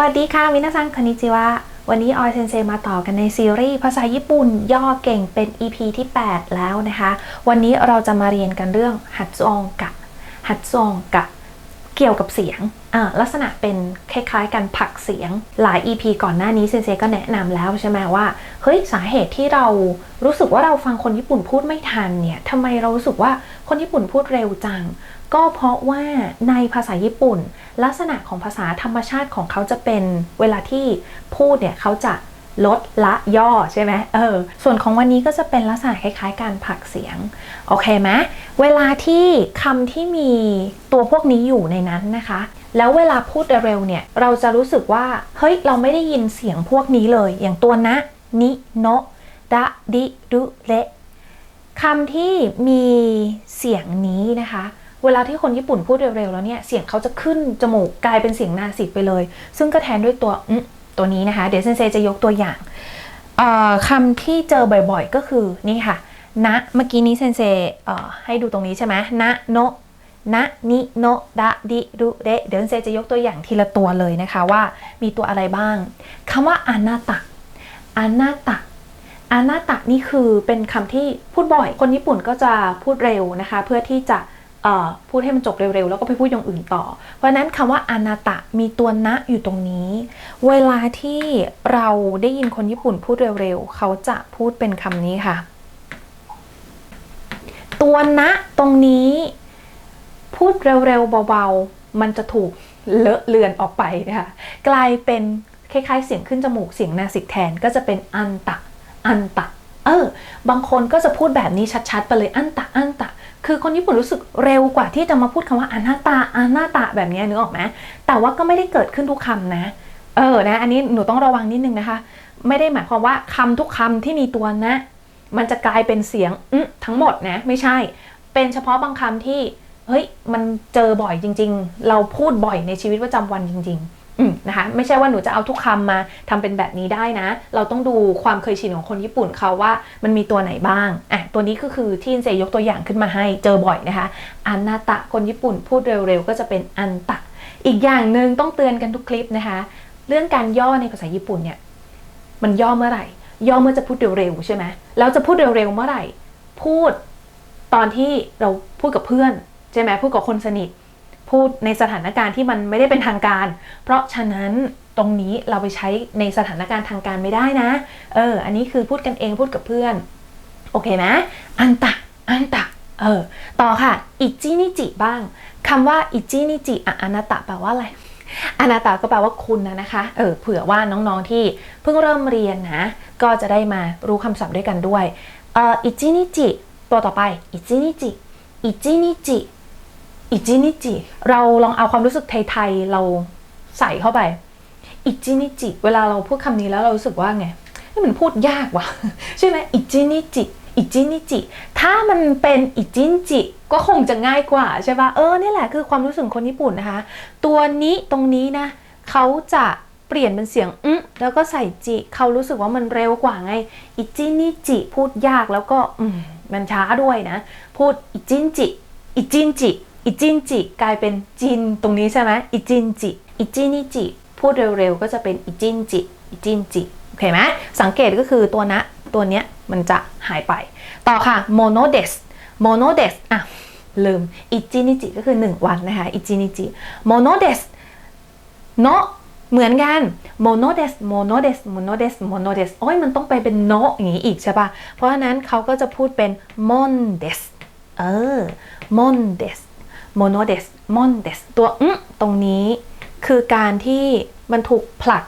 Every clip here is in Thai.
วัสดีค่ะ มินาซังคอนิจิวะ วันนี้ออยเซนเซมาต่อกันในซีรีส์ภาษาญี่ปุ่นย่อเก่งเป็น EP ที่ 8 แล้วนะคะ วันนี้เราจะมาเรียนกันเรื่องฮัตซองกะฮัตซองกะ เกี่ยวกับเสียงลักษณะเป็นคล้ายๆกันผลักเสียงหลาย EP ก่อนหน้านี้เซนเซก็แนะนำแล้วใช่ไหมว่า เฮ้ยสาเหตุที่เรารู้สึกว่าเราฟังคนญี่ปุ่นพูดไม่ทันเนี่ยทำไมเรารู้สึกว่าคนญี่ปุ่นพูดเร็วจัง ก็เพราะว่าในภาษาญี่ปุ่น ลักษณะของภาษาธรรมชาติของเขาจะเป็นเวลาที่พูดเนี่ยเขาจะลดละย่อใช่ไหมเออ ส่วนของวันนี้ก็จะเป็นลักษณะคล้ายๆ การผลักเสียง โอเคไหมเวลาที่คำที่มีตัวพวกนี้อยู่ในนั้นนะคะ แล้วเวลาพูดเร็วเนี่ย เราจะรู้สึกว่า เฮ้ย เราไม่ได้ยินเสียงพวกนี้เลย อย่างตัวนะ นิโนดะดิรุเลคำที่มีเสียงนี้นะคะ เวลาที่คนญี่ปุ่นพูดเร็วๆแล้วเนี่ย เสียงเขาจะขึ้นจมูกกลายเป็นเสียงนาสิกไปเลย ซึ่งก็แทนด้วยตัวตัวนี้นะคะ เดี๋ยวเซนเซจะยกตัวอย่างคำที่เจอบ่อยๆ ก็คือนี่ค่ะนะเมื่อกี้นี้เซนเซให้ดูตรงนี้ใช่ไหมนะโนนะนิโนดะดิรุเดเดี๋ยวเซนจะยกตัวอย่างทีละตัวเลยนะคะว่ามีตัวอะไรบ้างคำว่าอานาตะอานาตะอานาตะนี่คือเป็นคำที่พูดบ่อย คนญี่ปุ่นก็จะพูดเร็วนะคะ เพื่อที่จะ พูดให้มันจบเร็วๆ แล้วก็ไปพูดอย่างอื่นต่อ เพราะนั้นคำว่าอนาตะมีตัวนะอยู่ตรงนี้ เวลาที่เราได้ยินคนญี่ปุ่นพูดเร็วๆ เขาจะพูดเป็นคำนี้ค่ะ ตัวนะตรงนี้ พูดเร็วๆเบาๆ มันจะถูกเลอะเลือนออกไปนะคะกลายเป็นคล้ายๆ เสียงขึ้นจมูกเสียงนาสิกแทนก็จะเป็นอันตะอันตะ เออ บางคนก็จะพูดแบบนี้ชัดๆ ไปเลยอันตะอันตะ คือคนญี่ปุ่นรู้สึกเร็วกว่าที่จะมาพูดคำว่าอานาตาอานาตาแบบนี้นึกออกไหมแต่ว่าก็ไม่ได้เกิดขึ้นทุกคำนะ เออนะ อันนี้หนูต้องระวังนิดนึงนะคะ ไม่ได้หมายความว่าคำทุกคำที่มีตัวนะ มันจะกลายเป็นเสียงอทั้งหมดนะ ไม่ใช่ เป็นเฉพาะบางคำที่เฮ้ยมันเจอบ่อยจริง ๆ เราพูดบ่อยในชีวิตประจำวันจริง ๆ นะคะไม่ใช่ว่าหนูจะเอาทุกคำมาทำเป็นแบบนี้ได้นะ เราต้องดูความเคยชินของคนญี่ปุ่นเขาว่ามันมีตัวไหนบ้างอะตัวนี้ก็คือที่เซยกตัวอย่างขึ้นมาให้เจอบ่อยนะคะอันนาตะคนญี่ปุ่นพูดเร็วๆ ก็จะเป็นอันตะ อีกอย่างหนึ่งต้องเตือนกันทุกคลิปนะคะ เรื่องการย่อในภาษาญี่ปุ่นเนี่ยมันย่อเมื่อไหร่ ย่อเมื่อจะพูดเร็วๆใช่ไหมแล้วจะพูดเร็วๆเมื่อไหร่ พูดตอนที่เราพูดกับเพื่อนใช่ไหมพูดกับคนสนิท พูดในสถานการณ์ที่มันไม่ได้เป็นทางการ เพราะฉะนั้นตรงนี้เราไปใช้ในสถานการณ์ทางการไม่ได้นะ เออ อันนี้คือพูดกันเองพูดกับเพื่อน โอเคไหมอันตะ อันตะ เออ ต่อค่ะ อิจินิจิบ้างคำว่าอิจินิจิอะอนาตะแปลว่าอะไรอนาตะก็แปลว่าคุณนะนะคะ เออ เผื่อว่าน้องๆที่เพิ่งเริ่มเรียนนะ ก็จะได้มารู้คำศัพท์ด้วยกันด้วย เอออิจินิจิ ตัวต่อไป อิจินิจิ อิจินิจิ อิจินิจิเราลองเอาความรู้สึกไทยๆเราใส่เข้าไปอิจินิจิเวลาเราพูดคำนี้แล้วเรารู้สึกว่าไงนี่มันพูดยากว่ะใช่ไหมอิจินิจิอิจินิจิ ถ้ามันเป็นอิจินจิ ก็คงจะง่ายกว่าใช่ปะเออ นี่แหละคือความรู้สึกคนญี่ปุ่นนะคะ ตัวนี้ตรงนี้นะ เขาจะเปลี่ยนเป็นเสียงอึแล้วก็ใส่จิ เขารู้สึกว่ามันเร็วกว่าไง อิจินิจิ พูดยากแล้วก็ อืม มันช้าด้วยนะ พูดอิจินจิ อิจินจิ อิจินจิกลายเป็นจินตรงนี้ใช่ไหมอิจินจิอิจินิจิพูดเร็วๆก็จะเป็นอิจินจิอิจินจิโอเคไหมสังเกตก็คือตัวนะตัวเนี้ยมันจะหายไป ต่อค่ะโมโนเดสโมโนเดสอะลืมอิจินิจิก็คือ 1 วันนะคะอิจินิจิโมโนเดสโนเหมือนกันโมโนเดสโมโนเดสโมโนเดสโมโนเดสโอ้ยมันต้องไปเป็นโนอย่างนี้อีกใช่ปะเพราะฉะนั้นเขาก็จะพูดเป็นมอนเดสเออมอนเดส โมโนเดสมอนเดสตัวอืตรงนี้ คือการที่มันถูกผลัก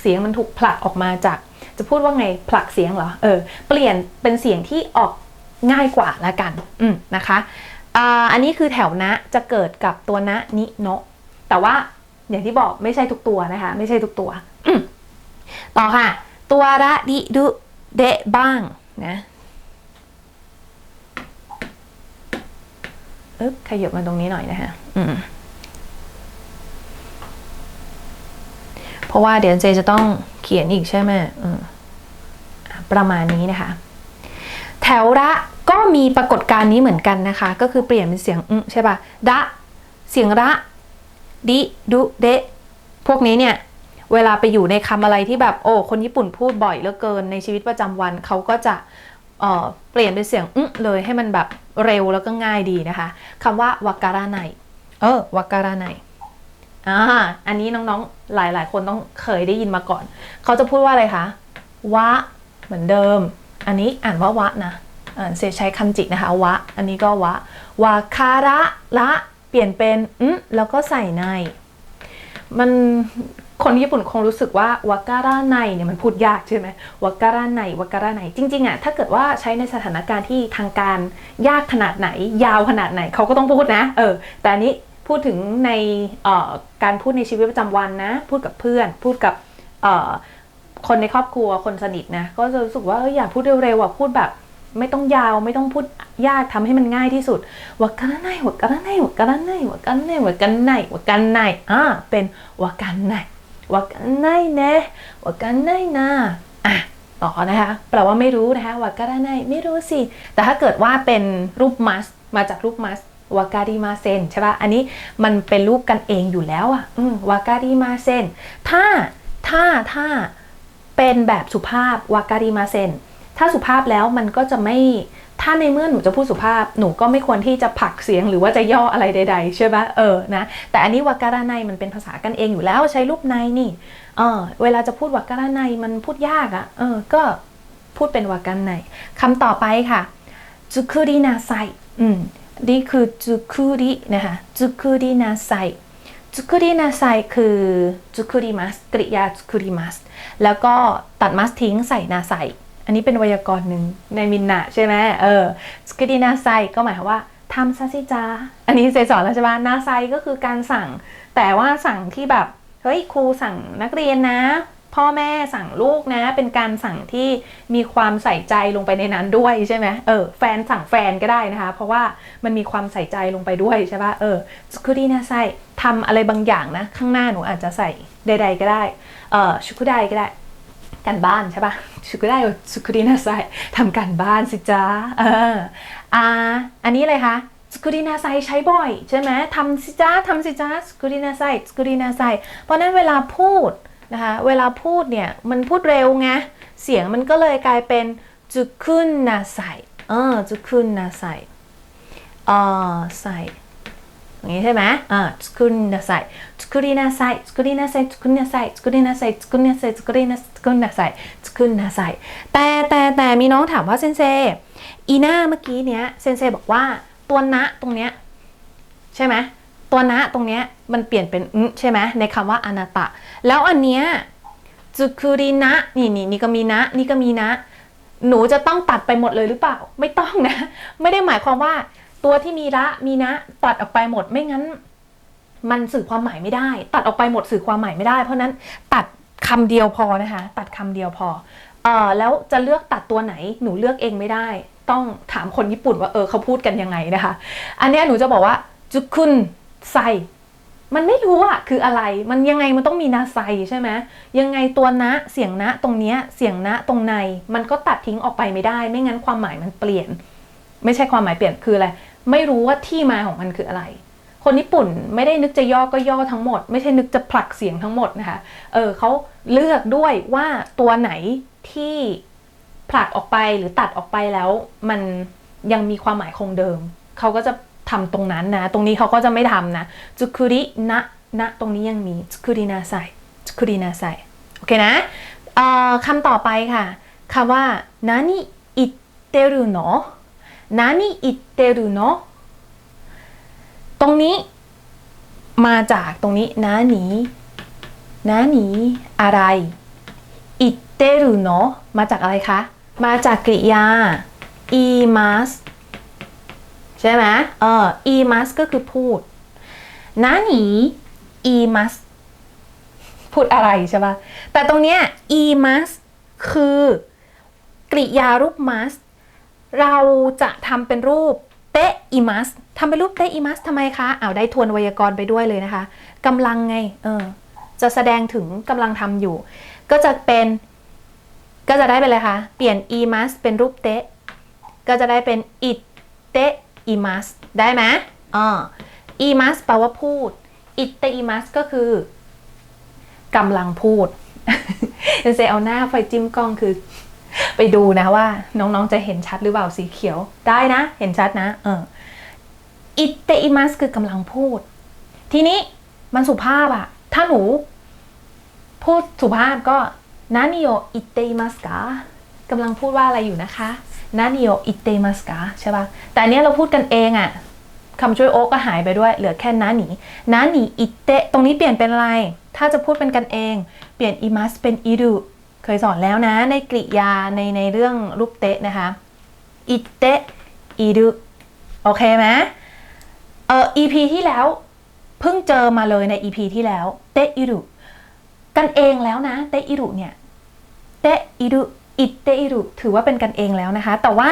เสียงมันถูกผลักออกมาจาก จะพูดว่าไงผลักเสียงเหรอเออเปลี่ยนเป็นเสียงที่ออกง่ายกว่าละกันอืมนะคะอันนี้คือแถวนะจะเกิดกับตัวนะนิโนะแต่ว่าอย่างที่บอกไม่ใช่ทุกตัวนะคะ ไม่ใช่ทุกตัว ต่อค่ะ ตัวระดิดุเดบ้างนะ อึ๊บขยับมาตรงนี้หน่อยนะคะอืมเพราะว่าเดี๋ยวเจจะต้องเขียนอีกใช่ไหมอืมประมาณนี้นะคะ แถวระก็มีปรากฏการณ์นี้เหมือนกันนะคะ ก็คือเปลี่ยนเป็นเสียงอืใช่ปะ่ะดะเสียงระดิดุเดพวกนี้เนี่ยเเวลาไปอยู่ในคำอะไรที่แบบโอ้คนญี่ปุ่นพูดบ่อยเหลือเกินในชีวิตประจำวันเขาก็จะ เอ่อเปลี่ยนเป็นเสียงอึ้เลยให้มันแบบเร็วแล้วก็ง่ายดีนะคะคำว่าวาการาไนเออวาการาไนอ่าอันนี้น้องๆหลายๆ คนต้องเคยได้ยินมาก่อน เขาจะพูดว่าอะไรคะวะเหมือนเดิม อันนี้อ่านว่าวะนะอ่านเซใช้คันจินะคะวะ อันนี้ก็วะวาคาระละเปลี่ยนเป็นอึแล้วก็ใส่ในมัน คนญี่ปุ่นคงรู้สึกว่าวาการาไนเนี่ยมันพูดยากใช่ไหมวาการาไนวาการาไนจริงๆอะถ้าเกิดว่าใช้ในสถานการณ์ที่ทางการยากขนาดไหน ยาวขนาดไหนเขาก็ต้องพูดนะ เออ แต่อันนี้พูดถึงในออการพูดในชีวิตประจำวันนะ พูดกับเพื่อน พูดกับออคนในครอบครัวคนสนิทนะ ก็จะรู้สึกว่าเอออย่าพูดเร็วๆอะพูดแบบ ไม่ต้องยาวไม่ต้องพูดยากทำให้มันง่ายที่สุดวากันไนวากันไนวากันไนวากันไนวากันไนวากันไนอ่าเป็นวากันไน วากันไนเนะวากันไนนะอะต่อนะคะแปลว่าไม่รู้นะคะวากันไนไม่รู้สิ แต่ถ้าเกิดว่าเป็นรูปมัสมาจากรูปมัสวาการิมาเซนใช่ป่ะ อันนี้มันเป็นรูปกันเองอยู่แล้วอะวาการิมาเซนถ้าถ้าถ้าเป็นแบบสุภาพวาการิมาเซนถ้าสุภาพแล้วมันก็จะไม่ ถ้าในเมื่อหนูจะพูดสุภาพหนูก็ไม่ควรที่จะผักเสียงหรือว่าจะย่ออะไรใด ๆ ใช่ปะเออนะแต่อันนี้วาการาไนมันเป็นภาษากันเองอยู่แล้วใช้รูปในนี่เออเวลาจะพูดวาการาไนมันพูดยากอะ่ะเออก็พูดเป็นวากันไนคำต่อไปค่ะจุคุรินาไซอืมนี่คือจุคุรินะคะจุคุรินาไซจุคุรินาไซคือจุคุริมัสกริยาจุคุริมัสแล้วก็ตัดมัสทิ้งใส่นาไซ อันนี้เป็นไวยากรณ์หนึ่งในมินนะใช่ไหมเออสกิดินาไซก็หมายความว่าทำซะสิจ้าอันนี้เซสอนแล้วใช่ไหมนาไซก็คือการสั่ง แต่ว่าสั่งที่แบบ เฮ้ยครูสั่งนักเรียนนะ พ่อแม่สั่งลูกนะ เป็นการสั่งที่มีความใส่ใจลงไปในนั้นด้วยใช่ไหมเออแฟนสั่งแฟนก็ได้นะคะ เพราะว่ามันมีความใส่ใจลงไปด้วยใช่ปะเออสกุดินาไซทำอะไรบางอย่างนะ ข้างหน้าหนูอาจจะใส่ใด ๆ ก็ได้ เออชุกุไดก็ได้ การบ้านใช่ปะชุกุได้ชุกุรินาไซทำการบ้านสิจ้าเอออ่าอันนี้เลยคะสกุรินาไซใช้บ่อย ใช่ไหมทำสิจ้าทำสิจ้าสกุรินาไซสกุรินาไซเพราะนั้นเวลาพูดนะคะเวลาพูดเนี่ยมันพูดเร็วไงเสียงมันก็เลยกลายเป็นจุคุนนาไซเออจุคุนนาไซเออไซางี้ใช่ไหมอ่าสกุลินาไซสกุลินาไซสกุลินาไซสกุลินาไซสกุลินาไซสกุลนาไซสกุลนาสกุลินาไซสกุลินาไซแต่แต่แต่มีน้องถามว่าเซนเซอีน่าเมื่อกี้เนี้ยเซนเซบอกว่าตัวนะตรงเนี้ยใช่ไหมตัวนะตรงเนี้ยมันเปลี่ยนเป็นอึใช่ไหมในคำว่าอนาตะ แล้วอันเนี้ยจุคุรินะนี่นี่นี่ก็มีนะ นี่ก็มีนะ หนูจะต้องตัดไปหมดเลยหรือเปล่า ไม่ต้องนะ ไม่ได้หมายความว่า ตัวที่มีละมีนะ ตัดออกไปหมดไม่งั้น มันสื่อความหมายไม่ได้ ตัดออกไปหมดสื่อความหมายไม่ได้ เพราะนั้นตัดคำเดียวพอนะคะ ตัดคำเดียวพอเออแล้วจะเลือกตัดตัวไหนหนูเลือกเองไม่ได้ ต้องถามคนญี่ปุ่นว่าเออเขาพูดกันยังไงนะคะ อันนี้หนูจะบอกว่าจุคุนไซมันไม่รู้อะคืออะไร มันยังไงมันต้องมีนาไซใช่ไหมยังไงตัวนะเสียงนะตรงเนี้ยเสียงนะตรงใน มันก็ตัดทิ้งออกไปไม่ได้ ไม่งั้นความหมายมันเปลี่ยน ไม่ใช่ความหมายเปลี่ยนคืออะไร ไม่รู้ว่าที่มาของมันคืออะไร คนญี่ปุ่นไม่ได้นึกจะย่อก็ย่อทั้งหมด ไม่ใช่นึกจะผลักเสียงทั้งหมดนะคะเออเขาเลือกด้วยว่าตัวไหนที่ผลักออกไปหรือตัดออกไปแล้ว มันยังมีความหมายคงเดิม เขาก็จะทำตรงนั้นนะ ตรงนี้เขาก็จะไม่ทำนะจุคุรินะนะตรงนี้ยังมีจุคุรินาไซจุคุรินาไซโอเคนะคำต่อไปค่ะคำว่านานิอิเตรุโน นานิอิเตรุโนตรงนี้ มาจากตรงนี้นานินานิอะไรอิเตรุโนมาจากอะไรคะ มาจากกริยาอีมัสใช่ไหมเอออีมัสก็คือพูดนานีอีมัสพูดอะไรใช่ปะแต่ตรงเนี้ยอีมัสคือกริยารูปมัส เราจะทำเป็นรูปเตะอีมัสทำเป็นรูปเตะอีมัสทำไมคะเอาได้ทวนไวยากรณ์ไปด้วยเลยนะคะกำลังไงเออจะแสดงถึงกำลังทำอยู่ ก็จะเป็นก็จะได้เป็นอะไรคะ เปลี่ยน e m a s เป็นรูปเตะ ก็จะได้เป็น it เตะ e m a s ได้ไหมอ่า e m a s แปลว่าพูด it เตะ e m a s ก็คือกำลังพูดเซเอาหน้าไฟจิ้มกล้องคือ ไปดูนะว่า น้องๆจะเห็นชัดหรือเปล่าสีเขียว ได้นะ เห็นชัดนะ เอออิเตอิมัสคือกำลังพูด ทีนี้มันสุภาพอะถ้าหนู พูดสุภาพก็นานิโออิเตอิมัสกากำลังพูดว่าอะไรอยู่นะคะนานิโออิเตอิมัสกาใช่ปะแต่เนี้ยเราพูดกันเองอะคำช่วยโอก็หายไปด้วย เหลือแค่นาหนีนาหนีอิเตตรงนี้เปลี่ยนเป็นอะไร ถ้าจะพูดเป็นกันเอง เปลี่ยนอิมัสเป็นอิรุ เคยสอนแล้วนะในกริยาในในเรื่องรูปเตะนะคะอิเตะอิรุโอเคไหมเออ EP ที่แล้วเพิ่งเจอมาเลยใน EP ที่แล้วเตะอิรุกันเองแล้วนะเตะอิรุเนี่ยเตะอิรุอิเตะอิรุถือว่าเป็นกันเองแล้วนะคะ แต่ว่า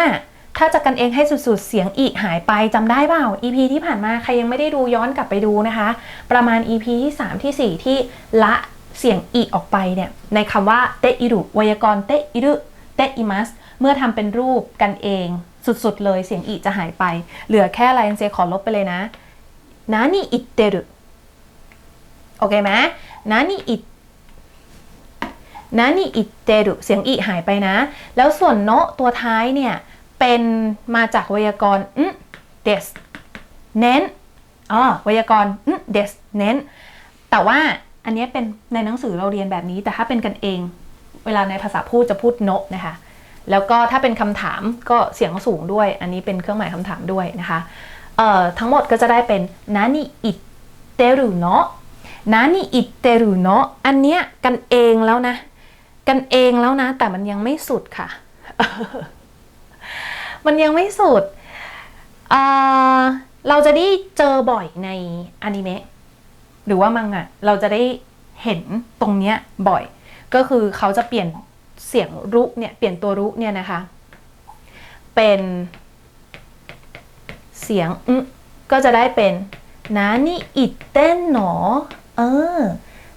ถ้าจะกันเองให้สุดๆ เสียงอีหายไปจำได้เปล่า EP ที่ผ่านมาใครยังไม่ได้ดูย้อนกลับไปดูนะคะ ประมาณ EP ที่ 3 ที่ 4 ที่ละ เสียงอีออกไปเนี่ยในคำว่าเตอิรุไวยากรณ์เตอิรุเตอิมัสเมื่อทำเป็นรูปกันเองสุดๆเลยเสียงอีจะหายไป เหลือแค่ไลน์เซขอลบไปเลยนะนานี่อิเตรุโอเคไหมนานี่อินานี่อิเตรุเสียงอีหายไปนะ แล้วส่วนโนะตัวท้ายเนี่ย เป็นมาจากไวยากรณ์อืมเดสเน้นอ๋อไวยากรณ์อืมเดสเน้นแต่ว่า อันนี้เป็นในหนังสือเราเรียนแบบนี้ แต่ถ้าเป็นกันเอง เวลาในภาษาพูดจะพูดโนะนะคะ แล้วก็ถ้าเป็นคำถามก็เสียงสูงด้วย อันนี้เป็นเครื่องหมายคำถามด้วยนะคะเอ่อทั้งหมดก็จะได้เป็นนานิอิเตรุเนาะนานิอิเตรุเนาะอันเนี้ยกันเองแล้วนะ กันเองแล้วนะ แต่มันยังไม่สุดค่ะ มันยังไม่สุด เอ่อเราจะได้เจอบ่อยในอนิเมะ หรือว่ามังอะเราจะได้เห็นตรงเนี้ยบ่อย ก็คือเขาจะเปลี่ยนเสียงรุเนี่ยเปลี่ยนตัวรุเนี่ยนะคะ เป็นเสียงอึก็จะได้เป็นนานี่อิเต้นหนอเออ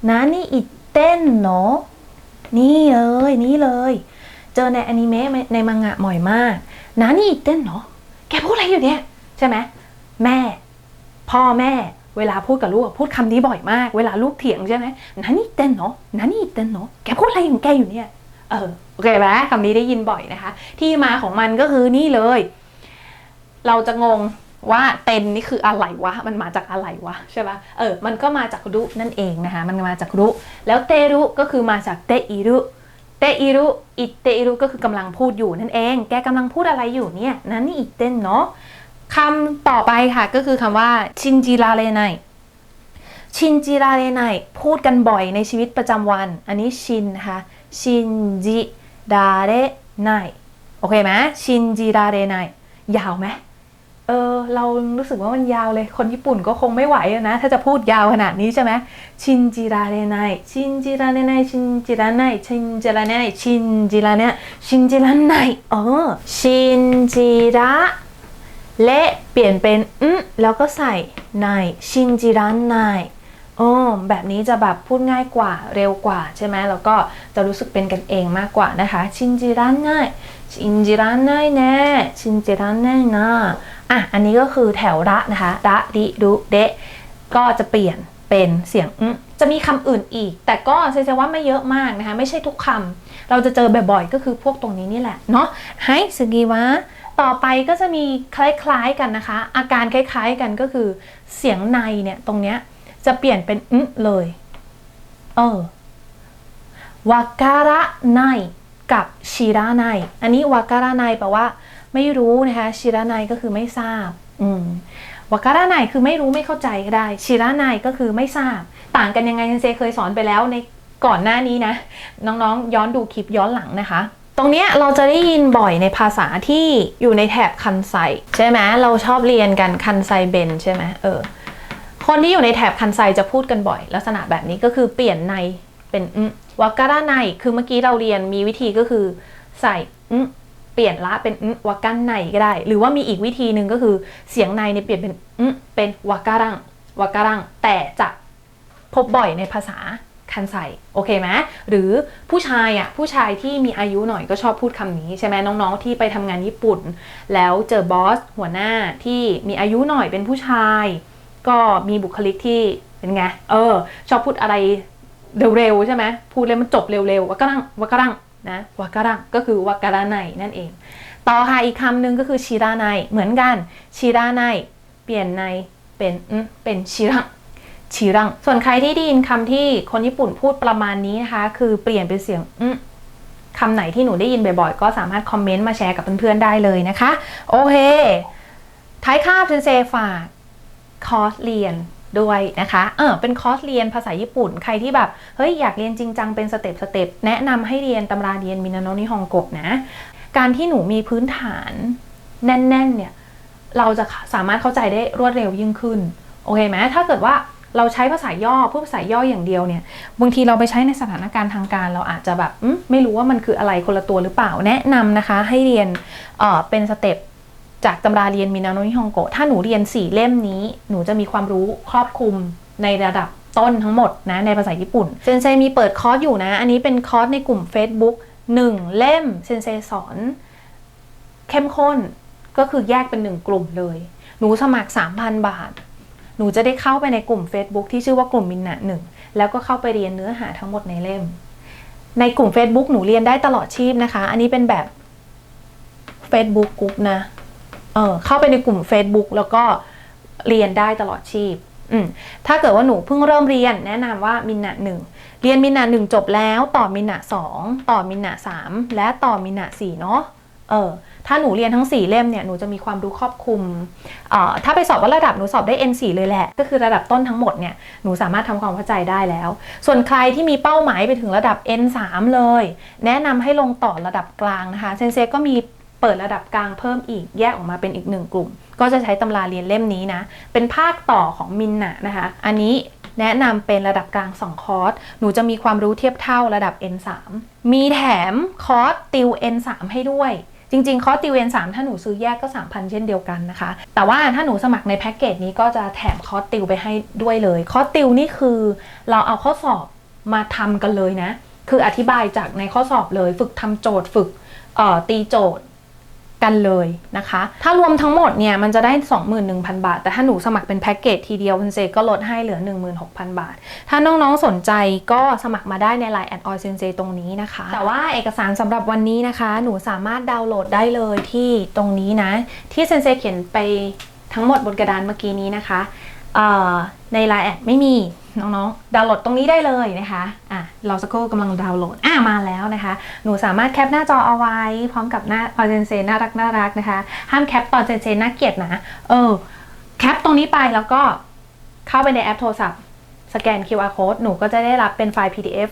นานี่อิเต้นหนอนี่เลยนี่เลย เจอในอนิเมะในมังงะบ่อยมากนานี่อิเต้นหนอแกพูดอะไรอยู่เนี่ย ใช่ไหมแม่ พ่อแม่ เวลาพูดกับลูกพูดคำนี้บ่อยมาก เวลาลูกเถียงใช่ไหมนานี่เต้นเนาะนานี่เต้นเนาะแกพูดอะไรของแกอยู่เนี่ย เออโอเคไหมคำนี้ได้ยินบ่อยนะคะ ที่มาของมันก็คือนี่เลย เราจะงงว่าเต็นนี่คืออะไรวะ มันมาจากอะไรวะใช่ปะเออ มันก็มาจากรุนั่นเองนะคะ มันมาจากรุ แล้วเตรุก็คือมาจากเตอิรุ เตอิรุ อิเตอิรุก็คือกำลังพูดอยู่นั่นเอง แกกำลังพูดอะไรอยู่เนี่ย นั่นนี่อิเต้นเนาะ คำต่อไปค่ะก็คือคำว่าชินจิราเรไนชินจิราเรไนพูดกันบ่อยในชีวิตประจำวัน อันนี้ชินนะคะชินจิราเรไนโอเคไหมชินจิราเรไนยาวไหมเออเรารู้สึกว่ามันยาวเลย คนญี่ปุ่นก็คงไม่ไหวนะ ถ้าจะพูดยาวขนาดนี้ใช่ไหมชินจิราเรไนชินจิราเรไนชินจิราไนชินจิราไนชินจิราเนชินจิราไนเออชินจิระ และเปลี่ยนเป็นอืมแล้วก็ใส่ในชินจิรันในโอ้แบบนี้จะแบบพูดง่ายกว่าเร็วกว่าใช่ไหมแล้วก็จะรู้สึกเป็นกันเองมากกว่านะคะ ชินจิรันไนชินจิรันไนแน่ชินจิรันไนนะอะอันนี้ก็คือแถวระนะคะระดิรุเดะก็จะเปลี่ยนเป็นเสียงอืมจะมีคำอื่นอีก แต่ก็เซซว่าไม่เยอะมากนะคะ ไม่ใช่ทุกคำเราจะเจอบ่อยๆ ก็คือพวกตรงนี้นี่แหละเนาะไฮสกีวะ ต่อไปก็จะมีคล้ายๆกันนะคะ อาการคล้ายๆกันก็คือ เสียงในเนี่ยตรงเนี้ยจะเปลี่ยนเป็นอึเลย เออวาการะไนกับชิระไนอันนี้วาการะไนแปลว่า ไม่รู้นะคะชิระไนก็คือไม่ทราบ อืมวาการะไนคือไม่รู้ไม่เข้าใจก็ได้ชิระไนก็คือไม่ทราบ ต่างกันยังไงเซนเซเคยสอนไปแล้วในก่อนหน้านี้นะ น้องๆ ย้อนดูคลิปย้อนหลังนะคะ ตรงเนี้ยเราจะได้ยินบ่อยในภาษาที่อยู่ในแถบคันไซใช่ไหมเราชอบเรียนกันคันไซเบนใช่ไหมเออคนที่อยู่ในแถบคันไซจะพูดกันบ่อย ลักษณะแบบนี้ก็คือเปลี่ยนในเป็นอืมวาการะในคือเมื่อกี้เราเรียนมีวิธีก็คือใส่อืมเปลี่ยนละเป็นอืมวากันในก็ได้ หรือว่ามีอีกวิธีหนึ่งก็คือเสียงในเนี่ยเปลี่ยนเป็นอืมเป็นวาการังวาการังแต่จะพบบ่อยในภาษา คันใส่โอเคไหมหรือผู้ชายอะผู้ชายที่มีอายุหน่อยก็ชอบพูดคำนี้ใช่ไหมน้องๆที่ไปทำงานญี่ปุ่น แล้วเจอบอสหัวหน้าที่มีอายุหน่อยเป็นผู้ชาย ก็มีบุคลิกที่เป็นไงเออ ชอบพูดอะไรเร็วๆใช่ไหมพูดเลยมันจบเร็วๆวากรังวากรังนะวากรังก็คือวากระไนนั่นเอง ต่อค่ะอีกคำหนึ่งก็คือชิราไนเหมือนกันชิราไนเปลี่ยนในเป็นเป็นชิรัง ชิรัง ส่วนใครที่ได้ยินคำที่คนญี่ปุ่นพูดประมาณนี้นะคะ คือเปลี่ยนเป็นเสียงอืคำไหนที่หนูได้ยินบ่อยๆ ก็สามารถคอมเมนต์มาแชร์กับเพื่อนๆได้เลยนะคะ โอเคท้ายคาบเซนเซฝากคอร์สเรียนด้วยนะคะเออเป็นคอร์สเรียนภาษาญี่ปุ่น ใครที่แบบเฮ้ยอยากเรียนจริงจังเป็นสเต็ปสเต็ปแนะนำให้เรียนตำราเรียนมินาโนนิฮงโกะนะ การที่หนูมีพื้นฐานแน่นๆเนี่ยเราจะสามารถเข้าใจได้รวดเร็วยิ่งขึ้น โอเคไหมถ้าเกิดว่า เราใช้ภาษาย่อพูดภาษาย่ออย่างเดียวเนี่ยบางทีเราไปใช้ในสถานการณ์ทางการ เราอาจจะแบบไม่รู้ว่ามันคืออะไรคนละตัวหรือเปล่าแนะนำนะคะ ให้เรียนเเป็นสเต็ปจากตำราเรียนมินาโนนิฮงโกะถ้าหนูเรียน 4 เล่มนี้ หนูจะมีความรู้ครอบคลุมในระดับต้นทั้งหมดนะในภาษาญี่ปุ่น เซนเซมีเปิดคอร์สอยู่นะ อันนี้เป็นคอร์สในกลุ่ม Facebook 1 เล่มเซนเซสอน เข้มข้นก็คือแยกเป็น 1 กลุ่มเลย หนูสมัคร 3,000 บาท หนูจะได้เข้าไปในกลุ่ม Facebook ที่ชื่อว่ากลุ่มมินนะหนึ่งแล้วก็เข้าไปเรียนเนื้อหาทั้งหมดในเล่ม ในกลุ่ม Facebook หนูเรียนได้ตลอดชีพนะคะ อันนี้เป็นแบบ Facebook กลุ่มนะ เออเข้าไปในกลุ่ม Facebook แล้วก็เรียนได้ตลอดชีพอืมถ้าเกิดว่าหนูเพิ่งเริ่มเรียนแนะนำว่ามินนะหนึ่งเรียนมินนะหนึ่งจบแล้วต่อมินนะสองต่อมินนะสามและต่อมินนะสี่เนาะ เออถ้าหนูเรียนทั้ง 4 เล่มเนี่ยหนูจะมีความรู้ครอบคลุมเอ่อถ้าไปสอบว่าระดับหนูสอบได้ N4 เลยแหละ ก็คือระดับต้นทั้งหมดเนี่ยหนูสามารถทำความเข้าใจได้แล้ว ส่วนใครที่มีเป้าหมายไปถึงระดับ N3 เลย แนะนำให้ลงต่อระดับกลางนะคะเซนเซก็มีเปิดระดับกลางเพิ่มอีกแยกออกมาเป็นอีกหนึ่งกลุ่ม ก็จะใช้ตำราเรียนเล่มนี้นะเป็นภาคต่อของมินนะนะคะอันนี้แนะนำเป็นระดับกลาง 2 คอร์ส หนูจะมีความรู้เทียบเท่าระดับ N3 มีแถมคอร์สติว N3 ให้ด้วย จริง ๆ คอร์สติว N3 ถ้าหนูซื้อแยกก็ 3,000 เช่นเดียวกันนะคะ แต่ว่าถ้าหนูสมัครในแพ็กเกจนี้ก็จะแถมคอร์สติวไปให้ด้วยเลย คอร์สติวนี่คือเราเอาข้อสอบมาทำกันเลยนะ คืออธิบายจากในข้อสอบเลย ฝึกทำโจทย์ ฝึกตีโจทย์ กันเลยนะคะ ถ้ารวมทั้งหมดเนี่ยมันจะได้ 21,000 บาท แต่ถ้าหนูสมัครเป็นแพ็กเกจทีเดียวคุณเซก็ลดให้เหลือ 16,000 บาท ถ้าน้องๆสนใจก็สมัครมาได้ใน Line แอดออยเซนเซตรงนี้นะคะ แต่ว่าเอกสารสำหรับวันนี้นะคะ หนูสามารถดาวน์โหลดได้เลยที่ตรงนี้นะ ที่เซนเซเขียนไปทั้งหมดบนกระดานเมื่อกี้นี้นะคะใน Line แอดไม่มี น้องๆ ดาวน์โหลดตรงนี้ได้เลยนะคะอะเราสักครู่กำลังดาวน์โหลดอะมาแล้วนะคะ หนูสามารถแคปหน้าจอเอาไว้ พร้อมกับหน้าออเซนเซน่ารักน่ารักนะคะ ห้ามแคปตอนเซนเซน่าเกลียดนะ เออ แคปตรงนี้ไปแล้วก็เข้าไปในแอปโทรศัพท์ สแกน QR code หนูก็จะได้รับเป็นไฟล์ PDF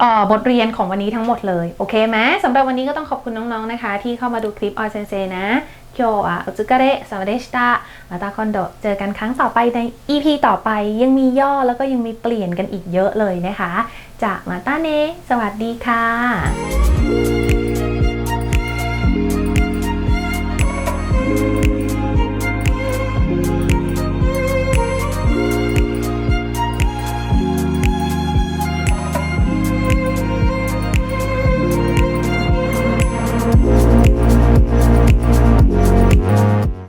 เอ่อบทเรียนของวันนี้ทั้งหมดเลย โอเคไหมสำหรับวันนี้ก็ต้องขอบคุณน้องๆนะคะ ที่เข้ามาดูคลิปออยเซนเซนะ โยอะอุจุกะเระสวัสดีชิตามาตาคอนโดเจอกันครั้งต่อไปใน EP ต่อไปยังมีย่อแล้วก็ยังมีเปลี่ยนกันอีกเยอะเลยนะคะ จากมาตาเนสวัสดีค่ะ